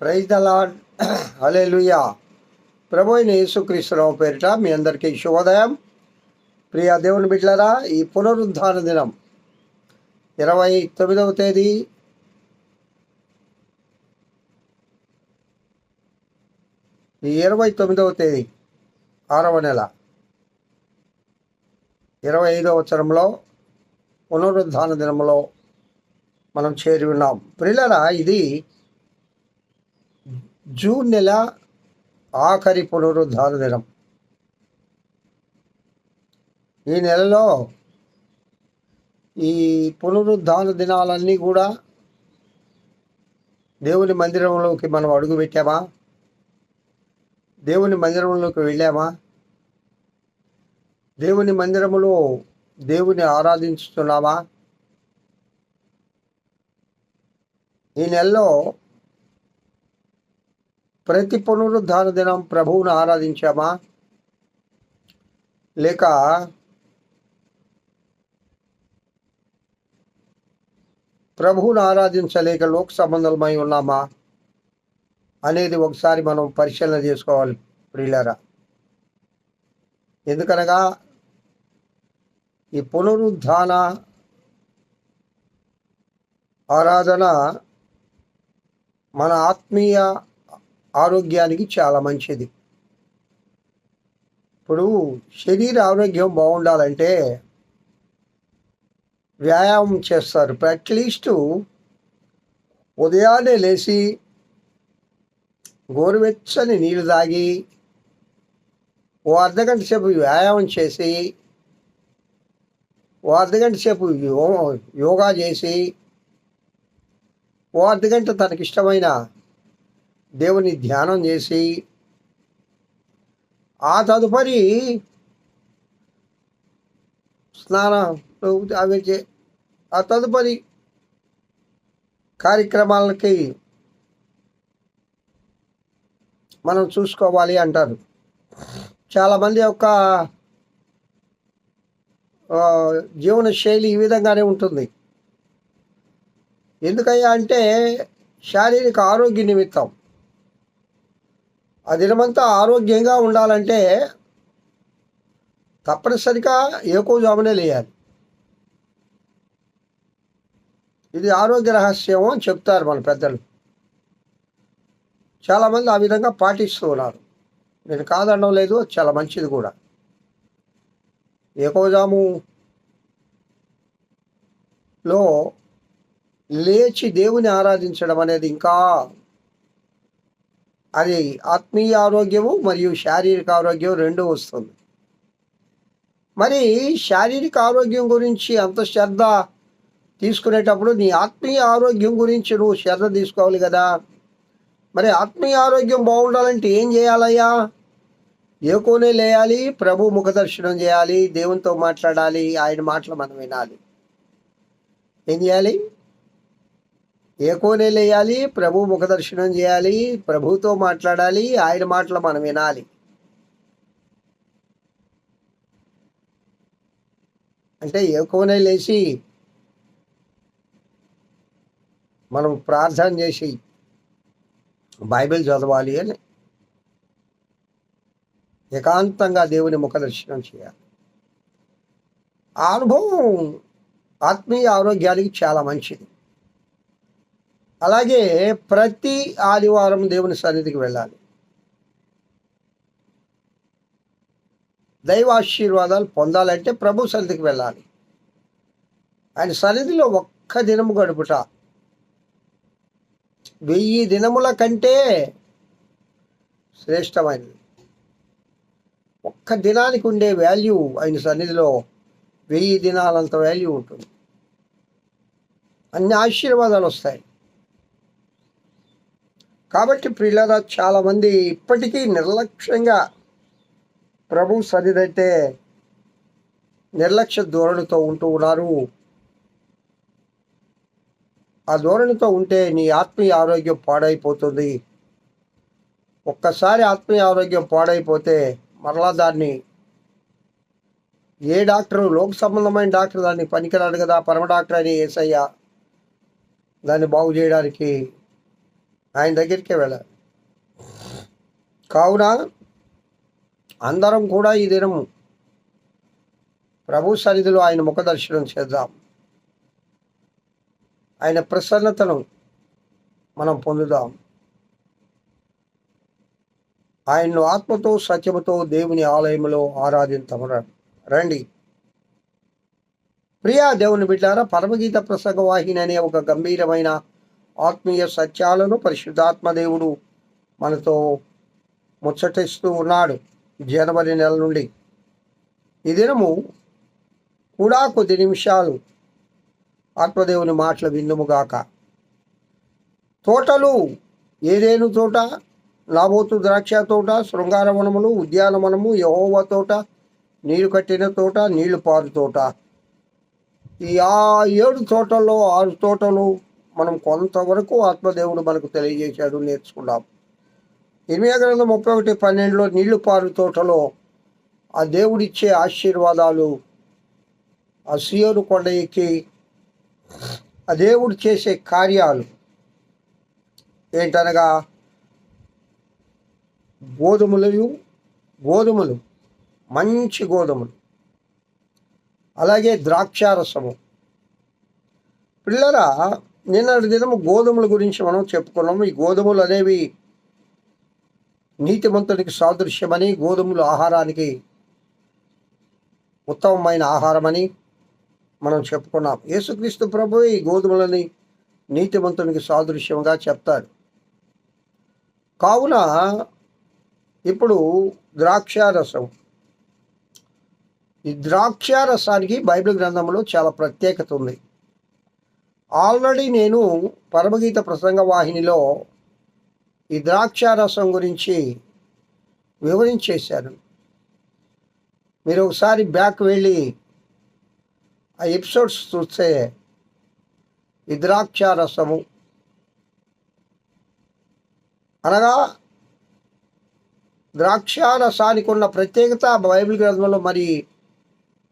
Praise the lord హలే లుయా ప్రభు అయిన యేసుక్రీస్తురావు పేరిట మీ అందరికీ శుభోదయం. ప్రియ దేవుని బిడ్డలారా ఈ పునరుద్ధాన దినం ఇరవై తొమ్మిదవ తేదీ ఈ ఇరవై తొమ్మిదవ తేదీ ఆరవ నెల. ఇరవై ఐదవ వచనంలో పునరుద్ధాన దినంలో మనం చేరి ఉన్నాం. ప్రిల్లరా ఇది జూన్ నెల ఆఖరి పునరుద్ధార దినం. ఈ నెలలో ఈ పునరుద్ధాన దినాలన్నీ కూడా దేవుని మందిరంలోకి మనం అడుగు పెట్టామా? దేవుని మందిరంలోకి వెళ్ళామా? దేవుని మందిరములో దేవుని ఆరాధించుతున్నామా? ఈ నెలలో ప్రతి పునరుద్ధాన దినం ప్రభువును ఆరాధించామా? లేక ప్రభువును ఆరాధించలేక లోక సంబంధమై ఉన్నామా? అనేది ఒకసారి మనం పరిశీలన చేసుకోవాలి ప్రియులరా. ఎందుకనగా ఈ పునరుద్ధాన ఆరాధన మన ఆత్మీయ ఆరోగ్యానికి చాలా మంచిది. ఇప్పుడు శరీర ఆరోగ్యం బాగుండాలంటే వ్యాయామం చేస్తారు. అట్లీస్ట్ ఉదయాన్నే లేచి గోరువెచ్చని నీళ్ళు తాగి ఓ అర్ధగంట సేపు వ్యాయామం చేసి ఓ అర్ధగంట సేపు యో- యోగా చేసి ఓ అర్ధగంట తనకిష్టమైన దేవుని ధ్యానం చేసి ఆ తదుపరి స్నానం అవి చే- ఆ తదుపరి కార్యక్రమాలకి మనం చూసుకోవాలి అంటారు. చాలామంది యొక్క జీవన శైలి ఈ విధంగానే ఉంటుంది. ఎందుకయ్యా అంటే శారీరక ఆరోగ్య నిమిత్తం. ఆ దినమంతా ఆరోగ్యంగా ఉండాలంటే తప్పనిసరిగా ఏకోజామునే లేయాలి. ఇది ఆరోగ్య రహస్యం అని చెప్తారు మన పెద్దలు. చాలామంది ఆ విధంగా పాటిస్తూ ఉన్నారు. నేను కాదనడం లేదు చాలా మంచిది కూడా. ఏకోజాము లో లేచి దేవుని ఆరాధించడం అనేది ఇంకా అది ఆత్మీయ ఆరోగ్యము మరియు శారీరక ఆరోగ్యం రెండు వస్తుంది. మరి శారీరక ఆరోగ్యం గురించి అంత శ్రద్ధ తీసుకునేటప్పుడు నీ ఆత్మీయ ఆరోగ్యం గురించి నువ్వు శ్రద్ధ తీసుకోవాలి కదా. మరి ఆత్మీయ ఆరోగ్యం బాగుండాలంటే ఏం చేయాలయ్యా? ఏకోనే లేయాలి ప్రభు ముఖ దర్శనం చేయాలి దేవునితో మాట్లాడాలి ఆయన మాటలు మనం వినాలి. ఏం చేయాలి? ఏకోనే వేయాలి ప్రభు ముఖ దర్శనం చేయాలి ప్రభుతో మాట్లాడాలి ఆయన మాటలు మనం వినాలి. అంటే ఏకోనే లేచి మనం ప్రార్థన చేసి బైబిల్ చదవాలి అని ఏకాంతంగా దేవుని ముఖ దర్శనం చేయాలి. ఆ అనుభవం ఆత్మీయ ఆరోగ్యానికి చాలా మంచిది. అలాగే ప్రతి ఆదివారం దేవుని సన్నిధికి వెళ్ళాలి. దైవ ఆశీర్వాదాలు పొందాలంటే ప్రభు సన్నిధికి వెళ్ళాలి. ఆయన సన్నిధిలో ఒక్క దినము గడుపుట. వెయ్యి దినముల కంటే శ్రేష్టమైనది. ఒక్క దినానికి ఉండే వాల్యూ ఆయన సన్నిధిలో వెయ్యి దినాలంత వాల్యూ ఉంటుంది. అన్ని ఆశీర్వాదాలు వస్తాయి. కాబట్టి ప్రియులరా చాలామంది ఇప్పటికీ నిర్లక్ష్యంగా ప్రభు సన్నిధైతే నిర్లక్ష్య ధోరణితో ఉంటూ ఉన్నారు. ఆ ధోరణితో ఉంటే నీ ఆత్మీయ ఆరోగ్యం పాడైపోతుంది. ఒక్కసారి ఆత్మీయ ఆరోగ్యం పాడైపోతే మరలా దాన్ని ఏ డాక్టర్ లోక సంబంధమైన డాక్టర్ దాన్ని పనికిరాడు కదా పరమ డాక్టర్ అని ఏసయ్య దాన్ని బాగు చేయడానికి ఆయన దగ్గరికే వెళ్ళాలి కావున అందరం కూడా ఈ దినము ప్రభు సన్నిధిలో ఆయన ముఖ దర్శనం చేద్దాం. ఆయన ప్రసన్నతను మనం పొందుదాం. ఆయన్ను ఆత్మతో సత్యముతో దేవుని ఆలయంలో ఆరాధించము రండి. ప్రియా దేవుని బిడ్డారా పరమగీత ప్రసంగ వాహిని అనే ఒక గంభీరమైన ఆత్మీయ సత్యాలను పరిశుద్ధాత్మదేవుడు మనతో ముచ్చటిస్తూ ఉన్నాడు జనవరి నెల నుండి. ఈ దినము కూడా కొద్ది నిమిషాలు ఆత్మదేవుని మాటలు విందుముగాక తోటలు ఏదేను తోట? నాబోతు ద్రాక్ష తోట శృంగారవనములు ఉద్యానవనము యహోవ తోట నీరు కట్టిన తోట నీళ్ళు పారు తోట. ఈ ఆ ఏడు తోటల్లో ఆరు తోటలు మనం కొంతవరకు ఆత్మదేవుడు మనకు తెలియజేశాడు నేర్చుకున్నాం. ఇరవై గ్రంథం ముప్పై ఒకటి పన్నెండులో నీళ్ళు పారు తోటలో ఆ దేవుడిచ్చే ఆశీర్వాదాలు ఆ సియోను కొండ ఎక్కి ఆ దేవుడు చేసే కార్యాలు ఏంటనగా గోధుమలు గోధుమలు మంచి గోధుమలు అలాగే ద్రాక్షారసము. పిల్లరా నిన్నటి దినము గోధుమల గురించి మనం చెప్పుకున్నాము. ఈ గోధుమలు అనేవి నీతిమంతునికి సాదృశ్యమని గోధుమలు ఆహారానికి ఉత్తమమైన ఆహారమని మనం చెప్పుకున్నాం. యేసుక్రీస్తు ప్రభు ఈ గోధుమలని నీతిమంతునికి సాదృశ్యంగా చెప్తారు కావున ఇప్పుడు ద్రాక్షారసం. ఈ ద్రాక్షారసానికి బైబిల్ గ్రంథంలో చాలా ప్రత్యేకత ఉంది. ఆల్రెడీ నేను పరమగీత ప్రసంగ వాహినిలో ఈ ద్రాక్షారసం గురించి వివరించేశాను. మీరు ఒకసారి బ్యాక్ వెళ్ళి ఆ ఎపిసోడ్స్ చూస్తే ఈ ద్రాక్షారసము. అనగా ద్రాక్షారసానికి ఉన్న ప్రత్యేకత బైబిల్ గ్రంథంలో మరి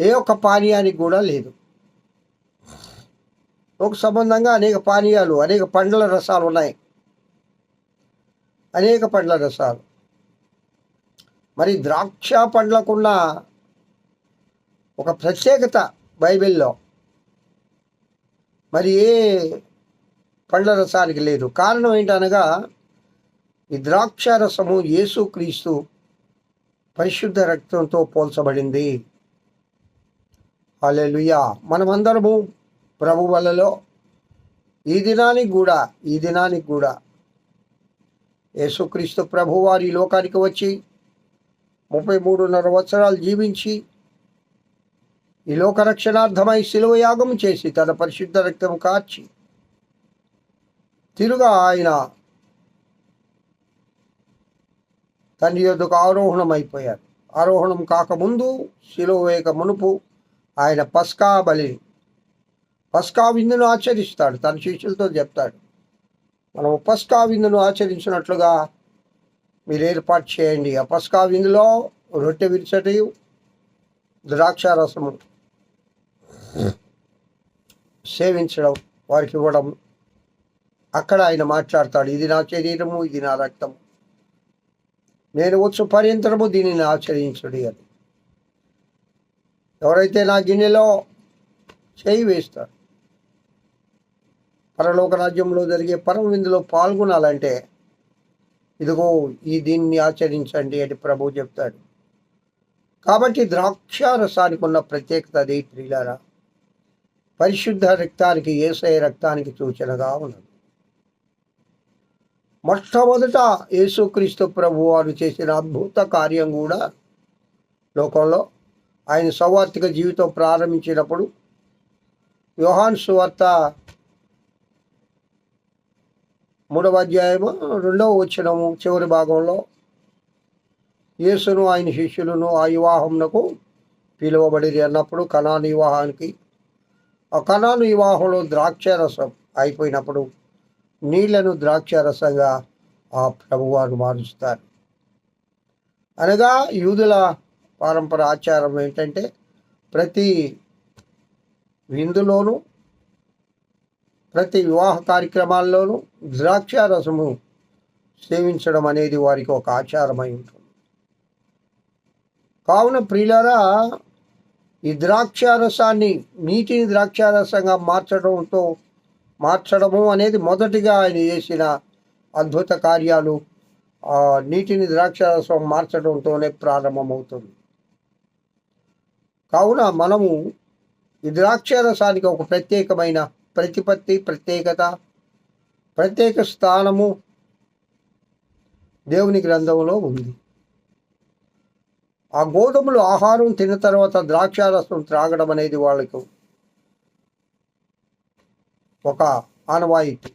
ఏ ఒక్క పానీయానికి కూడా లేదు. ఒక సంబంధంగా అనేక పానీయాలు అనేక పండ్ల రసాలు ఉన్నాయి. అనేక పండ్ల రసాలు. మరి ద్రాక్ష పండ్లకున్న ఒక ప్రత్యేకత బైబిల్లో. మరి ఏ పండ్ల రసానికి లేదు. కారణం ఏంటనగా ఈ ద్రాక్ష రసము యేసుక్రీస్తు పరిశుద్ధ రక్తంతో పోల్చబడింది. అలెలుయా మనమందరము ప్రభు వలలో ఈ దినానికి కూడా ఈ దినానికి కూడా యేసుక్రీస్తు ప్రభు వారి లోకానికి వచ్చి ముప్పై మూడున్నర సంవత్సరాలు జీవించి ఈ లోక రక్షణార్థమై శిలువ యాగం చేసి తన పరిశుద్ధ రక్తం కార్చి తిరుగా ఆయన తండ్రి యొద్దకు ఆరోహణం అయిపోయారు ఆరోహణం కాకముందు శిలువ వేయక మునుపు ఆయన పస్కా బలి పస్కా విందును ఆచరిస్తాడు. తన శిష్యులతో చెప్తాడు. మనం పస్కా విందును ఆచరించినట్లుగా మీరు ఏర్పాటు చేయండి. ఆ పస్కా విందులో రొట్టె విరిచటి ద్రాక్షారసము సేవించడం వారికి ఇవ్వడం. అక్కడ ఆయన మాట్లాడతాడు. ఇది నా శరీరము ఇది నా రక్తం నేను వచ్చు పర్యంతరము దీనిని ఆచరించుడి అని. ఎవరైతే నా గిన్నెలో చేయి వేస్తారు పరలోక రాజ్యంలో జరిగే పరమ విందులో పాల్గొనాలంటే ఇదిగో ఈ దీన్ని ఆచరించండి అని ప్రభు చెప్తాడు. కాబట్టి ద్రాక్షారసానికి ఉన్న ప్రత్యేకత అది ప్రియులారా. పరిశుద్ధ రక్తానికి ఏసయ రక్తానికి సూచనగా ఉన్నది. మొట్టమొదట యేసుక్రీస్తు ప్రభు వారు చేసిన అద్భుత కార్యం కూడా లోకంలో ఆయన సౌవార్థిక జీవితం ప్రారంభించినప్పుడు యోహాన్ సువార్త మూడవ అధ్యాయము రెండవ వచ్చినము చివరి భాగంలో యేసును ఆయన శిష్యులను ఆ వివాహంకు పిలువబడిరి అన్నప్పుడు కణాను వివాహానికి. ఆ కణాను వివాహంలో ద్రాక్షారసం అయిపోయినప్పుడు నీళ్ళను ద్రాక్షారసంగా ఆ ప్రభువారు మారుస్తారు. అనగా యూదుల పారంపర ఆచారం ఏంటంటే ప్రతి విందులోనూ ప్రతి వివాహ కార్యక్రమాల్లోనూ ద్రాక్ష రసము సేవించడం అనేది వారికి ఒక ఆచారమై ఉంటుంది. కావున ప్రియులరా ఈ ద్రాక్షారసాన్ని నీటిని ద్రాక్షారసంగా మార్చడంతో మార్చడము అనేది మొదటిగా ఆయన చేసిన అద్భుత కార్యాలు. నీటిని ద్రాక్షారసం మార్చడంతోనే ప్రారంభమవుతుంది. కావున మనము ఈ ద్రాక్షారసానికి ఒక ప్రత్యేకమైన ప్రతిపత్తి ప్రత్యేకత ప్రత్యేక స్థానము దేవుని గ్రంథంలో ఉంది. ఆ గోధుమలు ఆహారం తిన్న తర్వాత ద్రాక్షారసం త్రాగడం అనేది వాళ్ళకు ఒక ఆనవాయితీ.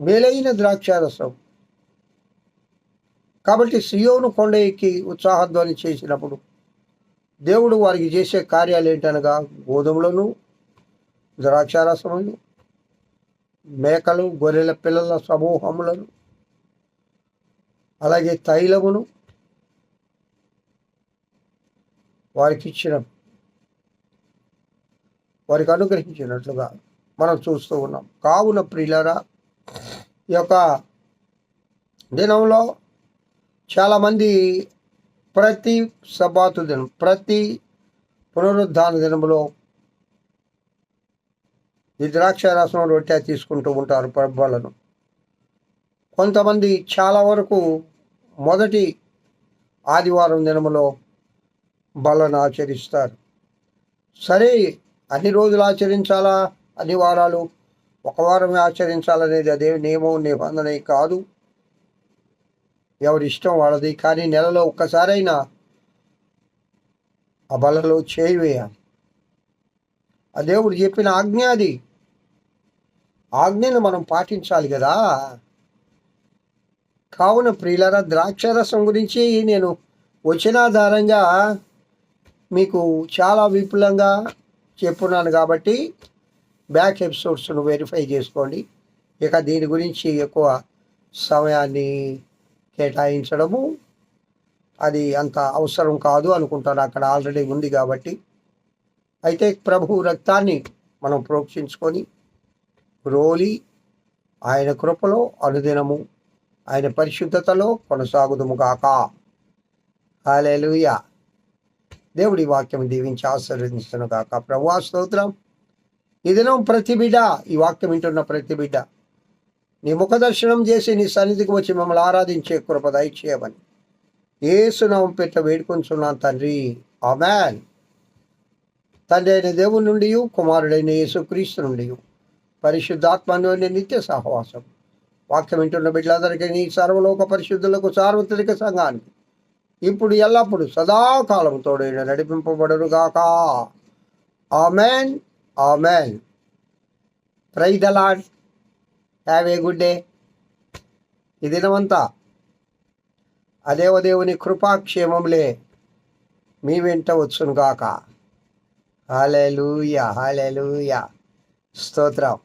మేలైన ద్రాక్షారసం. కాబట్టి సియోను కొండ ఎక్కి ఉత్సాహధ్వని చేసినప్పుడు దేవుడు వారికి చేసే కార్యాలు ఏంటనగా గోధుమలను ద్రాక్షారసమును మేకలు గొర్రెల పిల్లల సమూహములను అలాగే తైలమును వారికి ఇచ్చిన వారికి అనుగ్రహించినట్లుగా మనం చూస్తూ ఉన్నాం. కావున ప్రియులరా ఈ యొక్క దినంలో చాలామంది ప్రతి సబాతు దినం ప్రతి పునరుద్ధాన దినంలో ఈ ద్రాక్షారసం రొట్టె తీసుకుంటూ ఉంటారు పబ్బాలను కొంతమంది చాలా వరకు మొదటి ఆదివారం దినములో బలను ఆచరిస్తారు. సరే అన్ని రోజులు ఆచరించాలా? అన్ని వారాలు? ఒక వారమే ఆచరించాలనేది అదే నియమం నిబంధన కాదు. ఎవరి ఇష్టం వాళ్ళది కానీ నెలలో ఒక్కసారైనా ఆ బలలో చేయి వేయాలి. ఆ దేవుడు చెప్పిన ఆజ్ఞ అది. ఆజ్ఞను మనం పాటించాలి కదా. కావున ప్రియులరా ద్రాక్షరసం గురించి నేను వచనాధారంగా మీకు చాలా విపులంగా చెప్పున్నాను కాబట్టి బ్యాక్ ఎపిసోడ్స్ను వెరిఫై చేసుకోండి. ఇక దీని గురించి ఎక్కువ సమయాన్ని కేటాయించడము అది అంత అవసరం కాదు అనుకుంటాను అక్కడ ఆల్రెడీ ఉంది కాబట్టి. అయితే ప్రభు రక్తాన్ని మనం ప్రోక్షించుకొని రోలి ఆయన కృపలో అనుదినము ఆయన పరిశుద్ధతలో కొనసాగుదుము కాక హాలేలుయ దేవుడి వాక్యం దీవించి ఆశీర్వదించను కాక ప్రభు స్తోత్రం. ఈ దినం ప్రతి బిడ్డ ఈ వాక్యం వింటున్న ప్రతి బిడ్డ నీ ముఖ దర్శనం చేసి నీ సన్నిధికి వచ్చి మమ్మల్ని ఆరాధించే కృప దయచేయమని. ఏసునామం పెట్ట వేడుకొంచున్నాను తండ్రి. ఆమెన్. తండ్రి అయిన దేవుని నుండి కుమారుడైన యేసుక్రీస్తు నుండి పరిశుద్ధాత్మలోని నిత్య సహవాసం. వాక్యం వింటున్న బిడ్డలందరికీ నీ సర్వలోక పరిశుద్ధులకు సార్వత్రిక సంఘానికి ఇప్పుడు ఎల్లప్పుడు సదాకాలం తోడైన గాక amen. Amen. Praise have a good. Day ఈ దినమంతా అదేవదేవుని కృపాక్షేమములే మీ వెంట వచ్చును గాక హాలెలూయ హాలెలూయ. స్తోత్రం.